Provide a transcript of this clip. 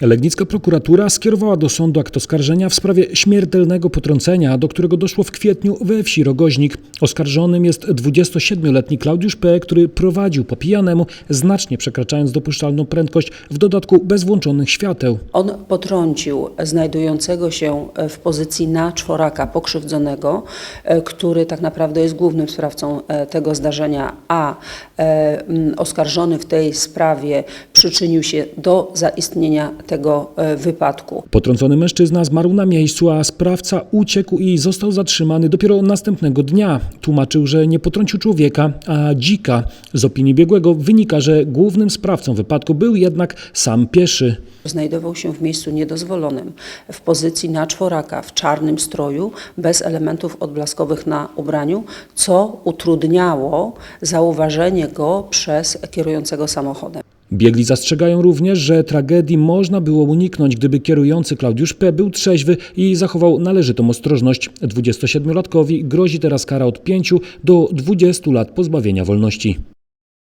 Legnicka prokuratura skierowała do sądu akt oskarżenia w sprawie śmiertelnego potrącenia, do którego doszło w kwietniu we wsi Rogoźnik. Oskarżonym jest 27-letni Klaudiusz P., który prowadził po pijanemu, znacznie przekraczając dopuszczalną prędkość, w dodatku bez włączonych świateł. On potrącił znajdującego się w pozycji na czworaka pokrzywdzonego, e, który tak naprawdę jest głównym sprawcą e, tego zdarzenia, a e, oskarżony w tej sprawie przyczynił się do zaistnienia tego e, wypadku. Potrącony mężczyzna zmarł na miejscu, a sprawca uciekł i został zatrzymany dopiero następnego dnia. Tłumaczył, że nie potrącił człowieka, a dzika. Z opinii biegłego wynika, że głównym sprawcą wypadku był jednak sam pieszy. Znajdował się w miejscu niedozwolonym, w pozycji na czworaka, w czarnym stroju, bez elementów odblaskowych na ubraniu, co utrudniało zauważenie go przez kierującego samochodem. Biegli zastrzegają również, że tragedii można było uniknąć, gdyby kierujący Klaudiusz P. był trzeźwy i zachował należytą ostrożność. 27-latkowi grozi teraz kara od 5 do 20 lat pozbawienia wolności.